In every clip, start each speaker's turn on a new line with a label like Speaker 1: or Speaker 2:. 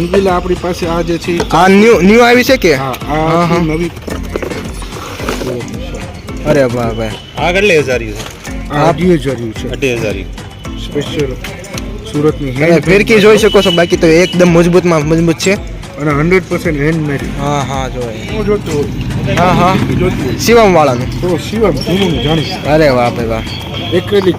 Speaker 1: રંગીલા આપણી પાસે આ જે છે
Speaker 2: આ ન્યુ ન્યુ આવી છે કે?
Speaker 1: હા
Speaker 2: હા,
Speaker 1: આ
Speaker 2: હા.
Speaker 1: નવી.
Speaker 2: અરે વાહ ભાઈ
Speaker 3: આ કેટલી હજારી છે?
Speaker 1: આ અઢી હજારી છે.
Speaker 3: અઢી હજારી.
Speaker 1: સ્પેશિયલ સુરતની hand
Speaker 2: ફિરકી જોઈ શકો છો બાકી તો એકદમ મજબૂતમાં મજબૂત છે.
Speaker 1: અને હંડ્રેડ પર્સન્ટ હેન્ડમેડ
Speaker 2: હા હા જોઈ.
Speaker 1: હું જોતો
Speaker 2: હા હા. શિવમ વાળાનું
Speaker 1: તો શિવમ જૂનું જાણી.
Speaker 2: અરે વાહ ભાઈ વાહ.
Speaker 1: એક્રેલિક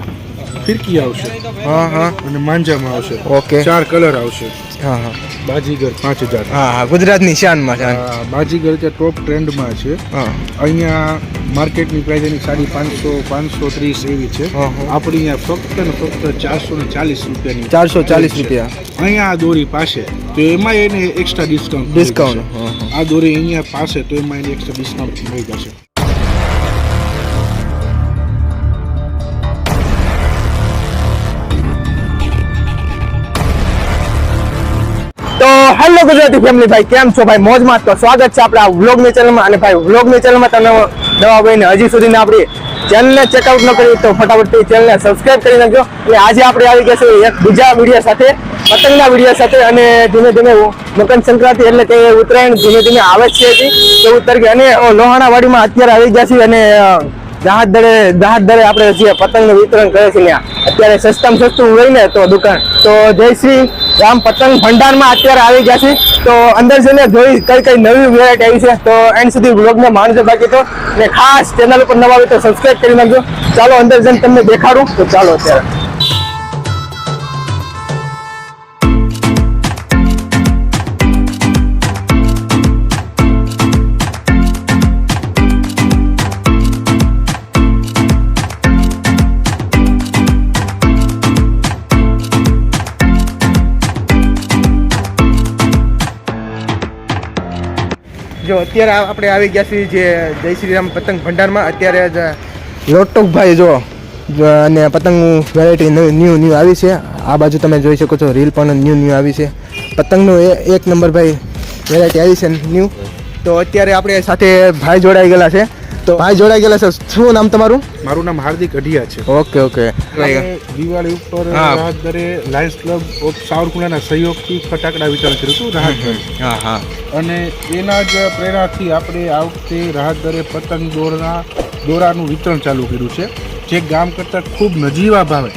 Speaker 1: ફિરકી આવશે.
Speaker 2: હા હા.
Speaker 1: અને માંજામાં આવશે.
Speaker 2: ઓકે.
Speaker 1: ચાર કલર આવશે.
Speaker 2: હા હા.
Speaker 1: બાજીગર પાંચ હજાર.
Speaker 2: હા હા. ગુજરાતની શાનમાં
Speaker 1: છે બાજીગર ત્યાં ટોપ ટ્રેન્ડમાં છે.
Speaker 2: હા.
Speaker 1: અહીંયા માર્કેટની પ્રાઇસ એની સાડી પાંચસો પાંચસો ત્રીસ એવી છે. આપણી અહીંયા ફક્ત ને ફક્ત ચારસો ને ચાલીસ રૂપિયાની
Speaker 2: ચારસો ચાલીસ રૂપિયા.
Speaker 1: અહીંયા આ દોરી પાસે તો એમાં એને એક્સ્ટ્રા ડિસ્કાઉન્ટ
Speaker 2: ડિસ્કાઉન્ટ
Speaker 1: આ દોરી અહીંયા પાસે તો એમાં એને એક્સ્ટ્રા ડિસ્કાઉન્ટ મળી જશે.
Speaker 2: હેલો ગુજરાતી ફેમિલી ભાઈ, કેમ છો ભાઈ? મોજમાં તો સ્વાગત છે આપણા વ્લોગની ચેનલમાં અને ભાઈ વ્લોગની ચેનલમાં તમે દવા ભાઈને હજી સુધી આપણી ચેનલને ચેકઆઉટ ન કરી તો ફટાફટ ચેનલને સબસ્ક્રાઈબ કરી નાખજો. અને આજે આપણે આવી ગયા છીએ એક બીજા વીડિયો સાથે, પતંગના વીડિયો સાથે. અને ધીમે ધીમે મકર સંક્રાંતિ એટલે કે ઉત્તરાયણ ધીમે ધીમે આવે છે એવું તરીકે અને લોહાણાવાડીમાં અત્યારે આવી ગયા છીએ અને રાહત દરે રાહત દરે આપણે જે પતંગનું વિતરણ કરે છે ત્યાં. અત્યારે સસ્તામાં સસ્તું હોય ને તો દુકાન. તો જય શ્રી રામ પતંગ ભંડારમાં અત્યારે આવી ગયા છે. તો અંદર જઈને જોઈ કઈ કઈ નવી વેરાયટી આવી છે. તો એન્ડ સુધી બ્લોગને માણજો બાકી તો. ને ખાસ ચેનલ ઉપર નવા આવે તો સબસ્ક્રાઇબ કરી નાખજો. ચાલો અંદર જઈને તમને દેખાડું. તો ચાલો અત્યારે. જો અત્યારે આપણે આવી ગયા છીએ જે જય શ્રી રામ પતંગ ભંડારમાં. અત્યારે જ લોટોકભાઈ જો અને પતંગ વેરાયટી ન્યૂ ન્યૂ આવી છે. આ બાજુ તમે જોઈ શકો છો, રીલ પણ ન્યૂ ન્યૂ આવી છે. પતંગનું એક નંબર ભાઈ વેરાયટી આવી છે ન્યૂ તો અત્યારે આપણે સાથે ભાઈ જોડાઈ ગયેલા છે. તો ભાઈ જોડાઈ ગયેલા છે. શું નામ તમારું?
Speaker 1: મારું નામ હાર્દિક અઢિયા છે.
Speaker 2: Okay okay.
Speaker 1: દિવાળી ઉપર. રાહત દરે લાયન્સ ક્લબ ઓફ સાવરકુંડલાના સહયોગથી ફટાકડા વિતરણ કર્યું હતું રાહત
Speaker 2: હા હા.
Speaker 1: અને એના જ પ્રેરણાથી આપણે આ વખતે રાહત દરે પતંગ દોરના દોરાનું વિતરણ ચાલુ કર્યું છે જે ગામ કરતાં ખૂબ નજીવા ભાવે.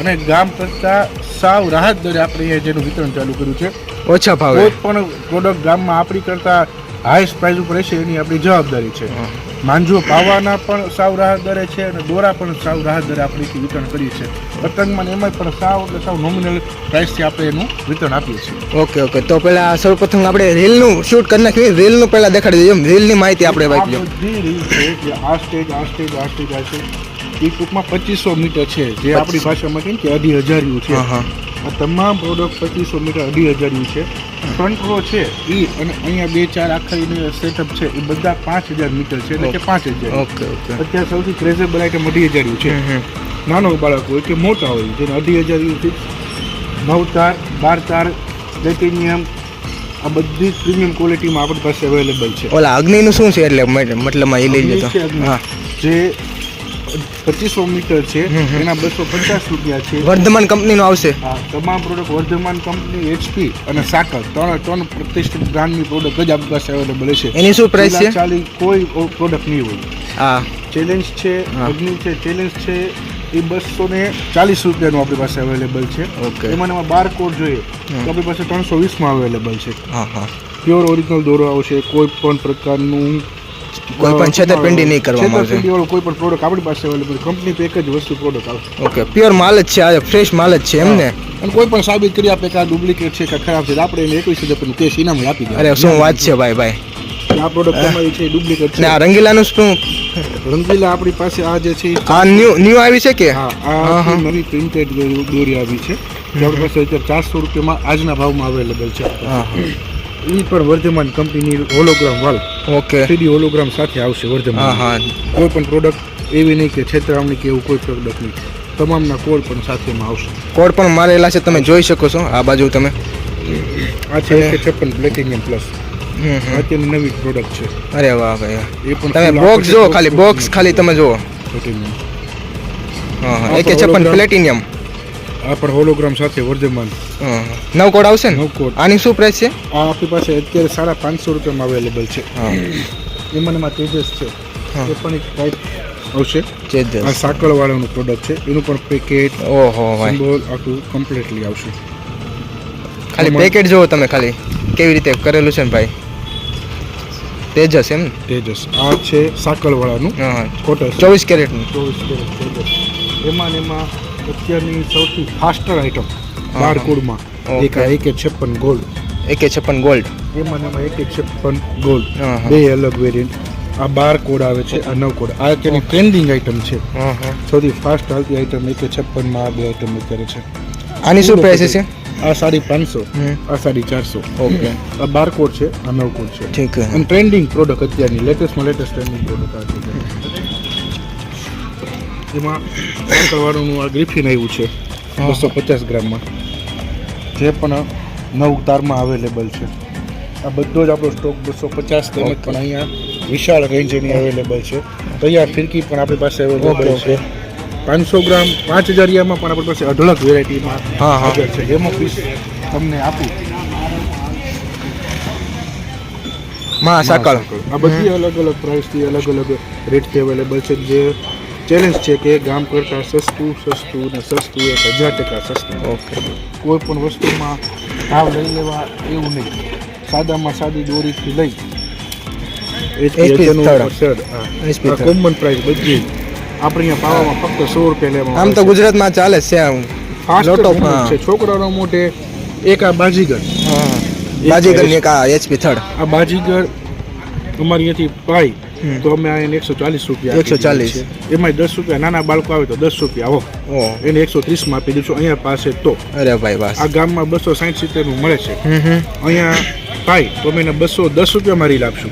Speaker 1: અને ગામ કરતાં સાવ રાહત દરે આપણે જેનું વિતરણ ચાલુ કર્યું છે.
Speaker 2: ઓછા ભાવે.
Speaker 1: કોઈ પણ પ્રોડક્ટ ગામમાં આપણી કરતાં હાઈએસ્ટ પ્રાઇસ ઉપર રહેશે એની આપણી જવાબદારી છે. માંજો પાવાના પણ સાવ રાહત દરે છે અને દોરા પણ સાવ રાહત દરે આપણે વિતરણ કરીએ છીએ. પતંગમાં ને એમાંય પણ સાવ એટલે સાવ નોમિનલ પ્રાઇસથી આપણે એનું વિતરણ આપીએ છીએ.
Speaker 2: Okay okay. તો પેલા સૌપ્રથમ આપણે રીલનું શૂટ કરી નાખીએ. રીલનું પહેલાં દેખાડી દઈએ રીલની માહિતી આપણે વાંચી
Speaker 1: બધી રીલ છે જે આ સ્ટેજ આ સ્ટેજ આ સ્ટેજ આ સ્ટેજ એ ટૂંકમાં પચીસો મીટર છે. જે આપણી ભાષામાં કહીએ કે અઢી હજારિયું છે. આ તમામ પ્રોડક્ટ પચીસો મીટર અઢી હજાર છે. ફ્રન્ટ રો છે એ અને અહીંયા બે ચાર આખા એનું સેટઅપ છે એ બધા પાંચ હજાર મીટર છે એટલે કે પાંચ હજાર.
Speaker 2: ઓકે ઓકે
Speaker 1: અત્યારે સૌથી ક્રેઝેબલ આઈટમ અઢી હજાર છે. નાનો બાળક હોય કે મોટા હોય જેને અઢી હજાર યુથી નવ તાર બાર તાર પ્લેટિનિયમ આ બધી પ્રીમિયમ ક્વોલિટીમાં આપણી પાસે અવેલેબલ છે.
Speaker 2: ઓલા અગ્નિનું શું છે એટલે મતલબ મતલબમાં એ લઈ જતો હા.
Speaker 1: જે પચીસો મીટર છે. એના બસો પચાસ રૂપિયા છે.
Speaker 2: વર્ધમાન કંપનીનું આવશે?
Speaker 1: હા તમામ પ્રોડક્ટ વર્ધમાન કંપની એચપી અને સાકર ત્રણ ત્રણ પ્રતિષ્ઠિત બ્રાન્ડની પ્રોડક્ટ જ આપણી પાસે અવેલેબલ છે.
Speaker 2: એની શું પ્રાઇસ છે?
Speaker 1: ચાલી કોઈ પ્રોડક્ટ નહીં હોય.
Speaker 2: હા.
Speaker 1: ચેલેન્જ છે અગ્નિ છે ચેલેન્જ છે એ બસો ને ચાલીસ રૂપિયાનું આપણી પાસે અવેલેબલ છે.
Speaker 2: ઓકે.
Speaker 1: એમાં એમાં બાર કોડ જોઈએ તો આપણી પાસે ત્રણસો વીસમાં અવેલેબલ છે.
Speaker 2: હા હા.
Speaker 1: પ્યોર ઓરિજિનલ દોરો આવશે કોઈ પણ પ્રકારનું
Speaker 2: કોઈ પણ છેતરપિંડી નહીં કરવામાં આવશે.
Speaker 1: છેતરપિંડી વાળું કોઈ પણ પ્રોડક્ટ આપણી પાસે અવેલેબલ કંપની તો એક જ વસ્તુ પ્રોડક્ટ આવશે
Speaker 2: ઓકે પ્યોર માલ જ છે આ ફ્રેશ માલ જ છે એમને.
Speaker 1: અને કોઈ પણ સાબિત કરી આપે કે આ ડુપ્લિકેટ છે કે ખરાબ છે આપણે એને એકવીસ હજાર રૂપિયાનું કેશ ઇનામ આપી દે
Speaker 2: અરે શું વાત છે ભાઈ ભાઈ?
Speaker 1: આ પ્રોડક્ટ તમારી છે ડુપ્લિકેટ
Speaker 2: ને
Speaker 1: છે.
Speaker 2: આ રંગીલાનું શું?
Speaker 1: રંગીલા આપણી પાસે આ જે છે
Speaker 2: આ ન્યુ ન્યુ આવી છે કે?
Speaker 1: હા
Speaker 2: હા,
Speaker 1: આ
Speaker 2: હા.
Speaker 1: નવી પ્રિન્ટેડ દોરી આવી છે આપણી પાસે અત્યારે ચારસો રૂપિયામાં આજના ભાવમાં અવેલેબલ છે.
Speaker 2: હા.
Speaker 1: એ પણ વર્ધમાન કંપનીની હોલોગ્રામ વાલ.
Speaker 2: ઓકે
Speaker 1: થ્રીડી હોલોગ્રામ સાથે આવશે
Speaker 2: હા
Speaker 1: વર્ધમાન.
Speaker 2: હા
Speaker 1: કોઈ પણ પ્રોડક્ટ એવી નહીં કે છેતરામણી કે એવું કોઈ પ્રોડક્ટ નહીં. તમામના કોડ પણ સાથેમાં આવશે.
Speaker 2: કોડ પણ મારેલા છે તમે જોઈ શકો છો આ બાજુ તમે.
Speaker 1: આ છે એક છપ્પન પ્લેટિનિયમ પ્લસ. અત્યારની નવી પ્રોડક્ટ છે.
Speaker 2: અરે વાહ ભાઈ.
Speaker 1: એ પણ
Speaker 2: તમે બોક્સ
Speaker 1: જુઓ
Speaker 2: ખાલી બોક્સ ખાલી તમે જુઓ.
Speaker 1: Platinum.
Speaker 2: હા હા.
Speaker 1: આ
Speaker 2: એકે છપ્પન. પ્લેટિનિયમ
Speaker 1: આ પણ હોલોગ્રામ સાથે વર્ધમાન.
Speaker 2: નવ કોડ આવશે ને?
Speaker 1: નવ કોડ.
Speaker 2: આની શું પ્રાઇસ છે?
Speaker 1: આ આપણી પાસે અત્યારે સાડા પાંચસો રૂપિયામાં અવેલેબલ છે. એમાં એમાં તેજસ છે. એ પણ એક ટાઈપ આવશે.
Speaker 2: તેજસ.
Speaker 1: આ સાકળવાળાનું પ્રોડક્ટ છે. એનું પણ પેકેટ
Speaker 2: ઓહો
Speaker 1: સિમ્બોલ આખું કમ્પ્લીટલી આવશે.
Speaker 2: ખાલી પેકેટ જોવો તમે ખાલી. કેવી રીતે કરેલું છે ને ભાઈ? તેજસ એમ?
Speaker 1: તેજસ. આ છે સાકળવાળાનું. કોટસ
Speaker 2: ચોવીસ કેરેટનું.
Speaker 1: ચોવીસ કેરેટ તેજસ. એમાં એમાં અત્યારની સૌથી ફાસ્ટર આઇટમ. બારકોડમાં. એક એકે છપ્પન ગોલ્ડ
Speaker 2: એકે છપ્પન ગોલ્ડ
Speaker 1: એમાં એમાં એક એક છપ્પન ગોલ્ડ. બે અલગ વેરિયન્ટ આ બાર કોડ આવે છે આ નવ કોડ આ અત્યારની ટ્રેન્ડિંગ આઇટમ છે સૌથી ફાસ્ટ હાલતી આઇટમ એક છપ્પનમાં આ બે આઇટમ અત્યારે છે.
Speaker 2: આની શું પ્રાઇસ છે
Speaker 1: આ સાડી પાંચસો. આ સાડી ચારસો.
Speaker 2: ઓકે.
Speaker 1: આ બાર કોડ છે આ નવ કોડ છે.
Speaker 2: ઠીક
Speaker 1: અને ટ્રેન્ડિંગ પ્રોડક્ટ અત્યારની લેટેસ્ટમાં લેટેસ્ટ ટ્રેન્ડિંગ પ્રોડક્ટ આ છે. એમાં કરવાનું આ ગ્રીફિન આવ્યું છે. બસો પચાસ ગ્રામમાં. જે પણ નવ તારમાં અવેલેબલ છે. આ બધો જ આપણો સ્ટોક બસો પચાસ તેમજ પણ અહીંયા વિશાળ રેન્જની અવેલેબલ છે. તૈયાર ફિરકી પણ આપણી પાસે અવેલેબલ છે. પાંચસો ગ્રામ પાંચ હજારિયામાં પણ આપણી પાસે અઢળક વેરાયટીમાં
Speaker 2: હા, હા.
Speaker 1: છે. એમાં પીસ તમને આપું.
Speaker 2: માં સાકળ
Speaker 1: આ બધી અલગ અલગ પ્રાઇસથી અલગ અલગ રેટથી અવેલેબલ છે. જે ચેલેન્જ છે કે ગામ કરતાં સસ્તું સસ્તું ને સસ્તું એક હજાર ટકા સસ્તું.
Speaker 2: ઓકે
Speaker 1: કોઈ પણ વસ્તુમાં ભાવ લઈ લેવા એવું નહીં. સાદામાં સાદી દોરીથી લઈ. કોમન પ્રાઇસ બધી. આપણે અહીંયા પાવામાં ફક્ત સો રૂપિયા લેવા
Speaker 2: આમ તો ગુજરાતમાં ચાલે છે આમ. લોટો,
Speaker 1: છે. છોકરાનો મોટે એક આ બાજીગર.
Speaker 2: બાજીગર એક આ એચપી થર્ડ
Speaker 1: આ બાજીગર અમારી અહીંયાથી પાઈ. તો અમે એને એકસો ચાલીસ રૂપિયા આપી
Speaker 2: 140.
Speaker 1: દીધા છે. એમાંય દસ રૂપિયા નાના બાળકો આવે તો દસ રૂપિયા આવો એને એકસો ત્રીસમાં આપી દઈશું અહીંયા પાસે તો.
Speaker 2: અરે ભાઈ બસ
Speaker 1: આ ગામમાં બસો સાઠ સિત્તેરનું મળે છે. અહીંયા પાઈ તો અમે એને બસો દસ રૂપિયામાં રીલ આપશું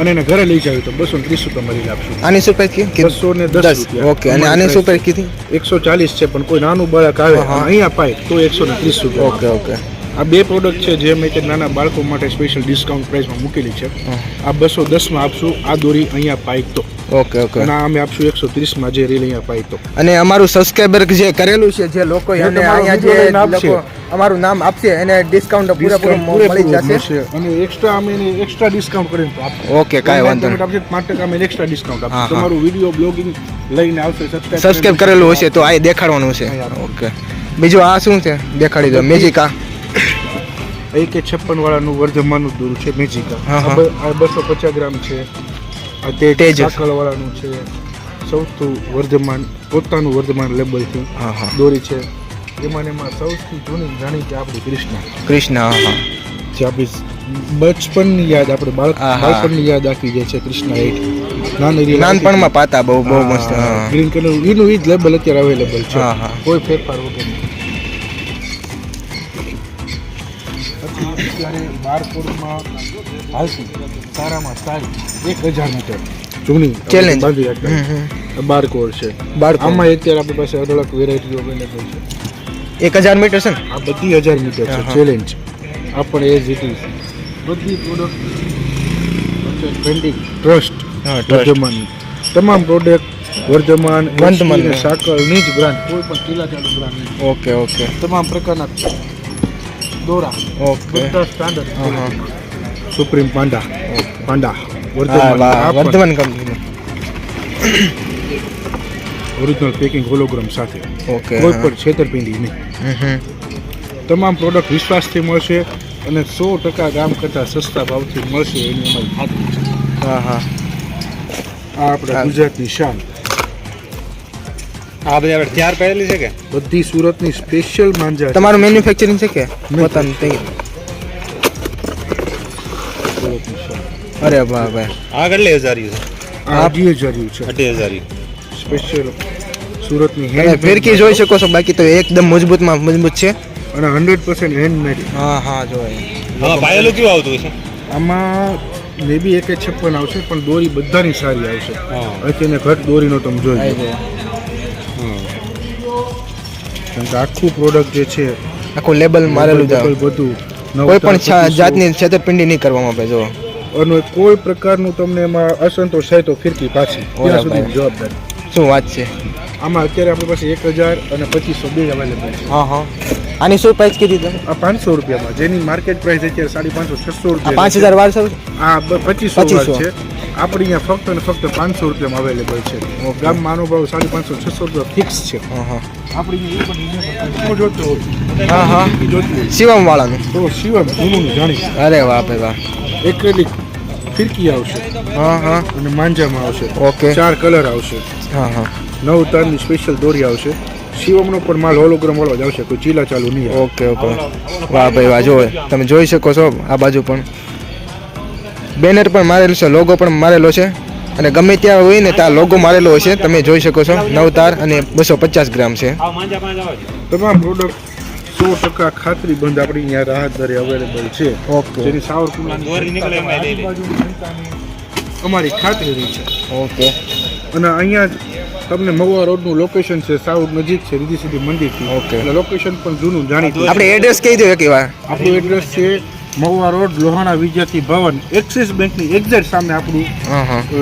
Speaker 1: અને એને ઘરે લઈ જાવ તો બસો ત્રીસ રૂપિયામાં રીલ આપશું
Speaker 2: આની શું પ્રાઇસ કીધી?
Speaker 1: બસો ને દસ
Speaker 2: ઓકે અને આની શું પ્રાઇસ કીધી?
Speaker 1: એકસો ચાલીસ છે પણ કોઈ નાનું બાળક આવે. અહીંયા પાય તો એકસો ને ત્રીસ રૂપિયા.
Speaker 2: Okay okay.
Speaker 1: આ બે પ્રોડક્ટ છે જે મેં તે નાના બાળકો માટે સ્પેશિયલ ડિસ્કાઉન્ટ પ્રાઇસમાં મૂકેલી છે. આ બસો દસમાં આપશું આ દોરી અહીંયા પાઈક તો
Speaker 2: ઓકે. ઓકે
Speaker 1: ના અમે આપશું એકસો ત્રીસમાં જે રીલ અહીંયા પાઈક તો
Speaker 2: અને અમારું સબસ્ક્રાઈબર જે કરેલું છે જે લોકો અહીંયા જે. લોકો અમારું નામ આપશે એને ડિસ્કાઉન્ટ પૂરેપૂરું મળી જશે.
Speaker 1: અને એક્સ્ટ્રા અમે એને એક્સ્ટ્રા ડિસ્કાઉન્ટ કરીને આપશું.
Speaker 2: ઓકે કાંઈ વાંધો નહીં.
Speaker 1: આપશે પાંચ ટકા અમે એક્સ્ટ્રા ડિસ્કાઉન્ટ આપશું. તમારું વીડિયો બ્લોગિંગ લઈને આવશે
Speaker 2: સબસ્ક્રાઇબ કરેલું હશે તો આ દેખાડવાનું છે. ઓકે. બીજું આ શું છે? દેખાડી દો. મેજિક આ
Speaker 1: એ કે છપ્પન વાળાનું વર્ધમાનનું દૂર છે મેજિકા. આ બસો પચાસ ગ્રામ છે. આ તે. સાકળ વાળાનું છે. સૌથી વર્ધમાન પોતાનું વર્ધમાન લેબલથી દોરી છે. એમાં ને એમાં સૌથી જૂની જાણીતી આપણી કૃષ્ણ.
Speaker 2: કૃષ્ણ
Speaker 1: જે આપણી બચપનની યાદ આપણે. બાળપણની યાદ આખી જાય છે કૃષ્ણ એટ નાની
Speaker 2: નાનપણમાં પાતા બહુ બહુ મસ્ત
Speaker 1: ગ્રીન કલર એનું એ જ લેબલ અત્યારે અવેલેબલ છે. કોઈ ફેરફાર વગર પછી અત્યારે બારકોડમાં હાલતી સારામાં સારી એક હજાર મીટર. જૂની
Speaker 2: ચેલેન્જ
Speaker 1: બાંધી
Speaker 2: હમ.
Speaker 1: બારકોડ છે.
Speaker 2: બાર
Speaker 1: આમાં અત્યારે આપણી પાસે અઢળક વેરાયટીઓ અવેલેબલ છે.
Speaker 2: એક હજાર મીટર છે ને?
Speaker 1: આ બધી હજાર મીટર છે. ચેલેન્જ આ પણ એઝ ઇટ બધી પ્રોડક્ટ પેન્ડિંગ ટ્રસ્ટ વર્ધમાન તમામ પ્રોડક્ટ વર્ધમાન
Speaker 2: વર્ધમાન,
Speaker 1: HP ને જ બ્રાન્ડ કોઈ પણ ચીલાચાલુ બ્રાન્ડ
Speaker 2: ઓકે ઓકે
Speaker 1: તમામ પ્રકારના દોરા
Speaker 2: Okay.
Speaker 1: બધા
Speaker 2: Standard. Uh-huh.
Speaker 1: Supreme panda panda Vardhman
Speaker 2: કંપનીનું
Speaker 1: ઓરિજિનલ પેકિંગ હોલોગ્રામ સાથે.
Speaker 2: ઓકે
Speaker 1: કોઈ પણ છેતરપિંડી નહીં. તમામ પ્રોડક્ટ વિશ્વાસથી મળશે અને સો ટકા ગામ કરતાં સસ્તા ભાવથી મળશે એની અમારી ખાતરી છે.
Speaker 2: હા હા.
Speaker 1: આ આપણા ગુજરાતની શાન.
Speaker 3: આ બધી આપણે તૈયાર કરેલી છે કે?
Speaker 1: બધી સુરતની સ્પેશિયલ માંજા
Speaker 2: તમારું મેન્યુફેક્ચરિંગ છે કે? પોતાનું તૈયાર અરે વાહ ભાઈ
Speaker 3: આ કેટલી હજારી છે?
Speaker 1: આ અઢી હજારિયું છે.
Speaker 3: અઢી હજારી
Speaker 1: સ્પેશિયલ સુરતની હેન્ડ
Speaker 2: ફિરકી જોઈ શકો છો બાકી તો એકદમ મજબૂતમાં મજબૂત છે.
Speaker 1: અને હંડ્રેડ પર્સન્ટ હેન્ડમેડ
Speaker 2: હા હા જોઈ.
Speaker 3: પાયેલું કેવું આવતું છે
Speaker 1: આમાં મેબી એક છપ્પન આવશે પણ દોરી બધાની સારી આવશે.
Speaker 3: હા.
Speaker 1: અત્યારે ઘટ દોરીનો તમે જોઈ કારણ કે આખું પ્રોડક્ટ જે છે
Speaker 2: આખું લેબલ મારેલું છે
Speaker 1: બધું બધું
Speaker 2: કોઈ પણ જાતની છેતરપિંડી નહીં કરવામાં આવે જો
Speaker 1: અને કોઈ પ્રકારનું તમને એમાં અસંતોષ થાય તો ફિરકી પાછી. ત્યાં સુધી જવાબદારી.
Speaker 2: શું વાત છે?
Speaker 1: આમાં અત્યારે આપણી પાસે એક હજાર અને પચીસો બે અવેલેબલ છે.
Speaker 2: હા હા. આની શું પ્રાઇસ કીધી તમે?
Speaker 1: આ પાંચસો રૂપિયામાં. જેની માર્કેટ પ્રાઇસ અત્યારે સાડી પાંચસો છસો રૂપિયા
Speaker 2: પાંચ હજાર બારસો
Speaker 1: આ પચીસો
Speaker 2: 2500.
Speaker 1: છે. આપણે અહીંયા ફક્ત અને ફક્ત પાંચસો રૂપિયામાં અવેલેબલ છે. ગામમાં આનો ભાવ સાડી પાંચસો છસો રૂપિયા ફિક્સ છે.
Speaker 2: હા હા. શિવમ વાળાનું
Speaker 1: તો શિવમ જૂનું જાણી
Speaker 2: અરે વાહ ભાઈ વાહ.
Speaker 1: એક્રેલિક ફિરકી આવશે.
Speaker 2: હા હા.
Speaker 1: અને માંજામાં આવશે.
Speaker 2: ઓકે.
Speaker 1: ચાર કલર આવશે.
Speaker 2: હા હા.
Speaker 1: નવ તારની સ્પેશિયલ દોરી આવશે. શિવમનો પણ માલ હોલોગ્રામ વાળો જ આવશે કોઈ ચીલા ચાલુ નહીં
Speaker 2: ઓકે ઓકે. વાહ ભાઈ વાહ જો તમે જોઈ શકો છો આ બાજુ પણ. બેનર પણ મારેલું છે લોગો પણ મારેલો છે. અને ગમે ત્યાં હોય ને ત્યાં લોગો મારેલો હોય છે તમે જોઈ શકો છો. નવ તાર અને બસો પચાસ ગ્રામ છે.
Speaker 1: તમામ પ્રોડક્ટ સો ટકા ખાતરી બંધ આપણી અહીંયા રાહત દરે અવેલેબલ છે.
Speaker 2: ઓકે.
Speaker 1: જેની સાવરકુંડલાની અમારી ખાતરી છે.
Speaker 2: ઓકે.
Speaker 1: અને અહીંયા જ તમને મહુવા રોડનું લોકેશન છે સાઉથ નજીક છે રીધી સીધી મંદિર
Speaker 2: ઓકે.
Speaker 1: લોકેશન પણ જૂનું જાણીતું
Speaker 2: આપણે એડ્રેસ કહી દો એક વાર.
Speaker 1: આપણું એડ્રેસ છે મહુવા રોડ લોહાણા વિદ્યાર્થી ભવન એક્સિસ બેંકની એક્ઝેક્ટ સામે આપણું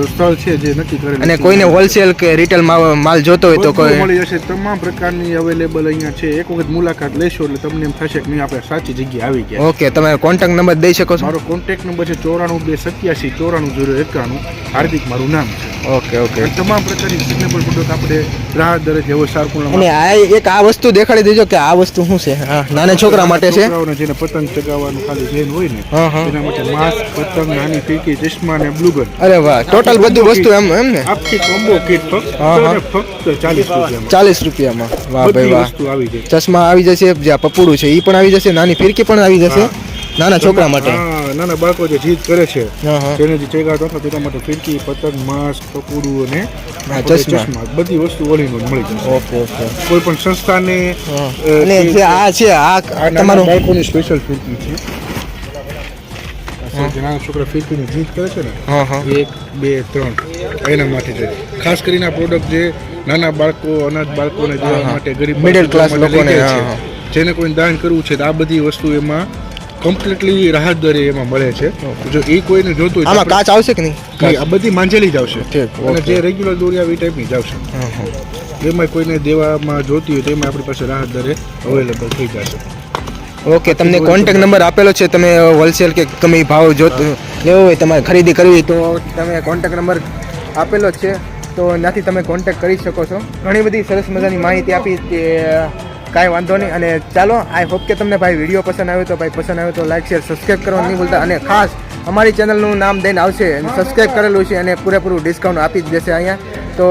Speaker 1: સ્થળ છે જે નક્કી કરેલું
Speaker 2: અને કોઈને હોલસેલ કે રિટેલ માલ જોતો હોય તો કોઈ
Speaker 1: મળી જશે. તમામ પ્રકારની અવેલેબલ અહીંયા છે. એક વખત મુલાકાત લેશો એટલે તમને એમ થશે કે નહીં આપણે સાચી જગ્યાએ આવી ગયા.
Speaker 2: ઓકે તમે કોન્ટેક્ટ નંબર દઈ શકો છો?
Speaker 1: મારો કોન્ટેક્ટ નંબર છે ચોરાણું બે સત્યાસી ચોરાણું જીરો એકાણું. હાર્દિક મારું નામ છે.
Speaker 2: Okay okay.
Speaker 1: તમામ પ્રકારની સિઝનેબલ પ્રોડક્ટ આપણે રાહત દરે જેવો સારકુણ
Speaker 2: અને આ એક આ વસ્તુ દેખાડી દેજો કે આ વસ્તુ શું છે? હા નાના છોકરા માટે છે.
Speaker 1: જેને પતંગ ચગાવવાનું ખાલી જેન હોય ને એના માટે માસ્ક પતંગ નાની ફીકી ચશ્મા ને બ્લુગન
Speaker 2: અરે વાહ ટોટલ બધું વસ્તુ એમ એમ ને?
Speaker 1: આખી કોમ્બો કીટ ફક્ત ફક્ત ચાલીસ રૂપિયામાં.
Speaker 2: ચાલીસ રૂપિયામાં. વાહ ભાઈ વાહ.
Speaker 1: જાય.
Speaker 2: ચશ્મા આવી જશે જે આ પપુડું છે એ પણ આવી જશે નાની ફીરકી પણ આવી જશે નાના છોકરા માટે.
Speaker 1: નાના બાળકો જે જીદ કરે છે
Speaker 2: હા
Speaker 1: જે ચેગા તો તેના માટે ફીરકી પતંગ માસ્ક પકુડું અને
Speaker 2: ચશ્મા.
Speaker 1: બધી વસ્તુ ઓલ મળી જશે
Speaker 2: ઓકે ઓકે
Speaker 1: કોઈ પણ સંસ્થાને
Speaker 2: અને જે આ છે આ તમારું
Speaker 1: બાળકોની સ્પેશિયલ ફીરકી છે. નાના છોકરા ફીરકીની જીદ કરે છે ને એક બે ત્રણ એના માટે છે. ખાસ કરીને આ પ્રોડક્ટ જે નાના બાળકો અનાથ બાળકોને
Speaker 2: જોવા
Speaker 1: માટે ગરીબ મિડલ લઈ
Speaker 2: લોકોને,
Speaker 1: જેને કોઈ દાન કરવું છે તો આ બધી વસ્તુ એમાં કમ્પ્લીટલી રાહત દરે એમાં મળે છે. જો એ કોઈને જોતું હોય
Speaker 2: આમાં કાચ આવશે કે નહીં?
Speaker 1: આ બધી માંજેલી જ આવશે. અને જે રેગ્યુલર દોરી આવી ટાઈપની જ આવશે. એમાં કોઈને દેવામાં જોતી હોય તેમાં આપણી પાસે રાહત દરે અવેલેબલ થઈ જશે.
Speaker 2: ઓકે તમને કોન્ટેક નંબર આપેલો છે તમે હોલસેલ કે કમી ભાવ જો લેવો હોય તમારે ખરીદી કરવી તો તમે કોન્ટેક નંબર આપેલો જ છે તો ત્યાંથી તમે કોન્ટેક કરી શકો છો. ઘણી બધી સરસ મજાની માહિતી આપી તે કાંઈ વાંધો નહીં. અને ચાલો આઈ હોપ કે તમને ભાઈ વીડિયો પસંદ આવ્યો તો ભાઈ પસંદ આવ્યો તો લાઈક શેર સબસ્ક્રાઈબ કરવાનું નહીં ભૂલતા. અને ખાસ અમારી ચેનલનું નામ દઈને આવશે અને સબસ્ક્રાઈબ કરેલું છે અને પૂરેપૂરું ડિસ્કાઉન્ટ આપી જ દેશે અહીંયા. તો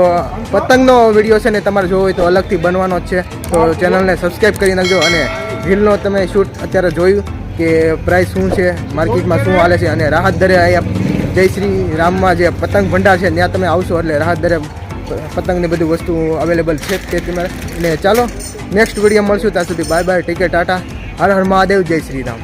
Speaker 2: પતંગનો વીડિયો છે ને તમારે જોવો હોય તો અલગથી બનવાનો જ છે. તો ચેનલને સબસ્ક્રાઈબ કરી નાખજો અને રીલનો તમે શૂટ અત્યારે જોયું કે પ્રાઇસ શું છે, માર્કેટમાં શું હાલે છે અને રાહત દરે અહીંયા જય શ્રી રામમાં જે પતંગ ભંડાર છે, ત્યાં તમે આવશો એટલે રાહત દરે પતંગની બધી વસ્તુ અવેલેબલ છે તે તમારે. અને ચાલો નેક્સ્ટ વીડિયો મળશું, ત્યાં સુધી bye bye TK tata Har Har Mahadev, જય શ્રી રામ.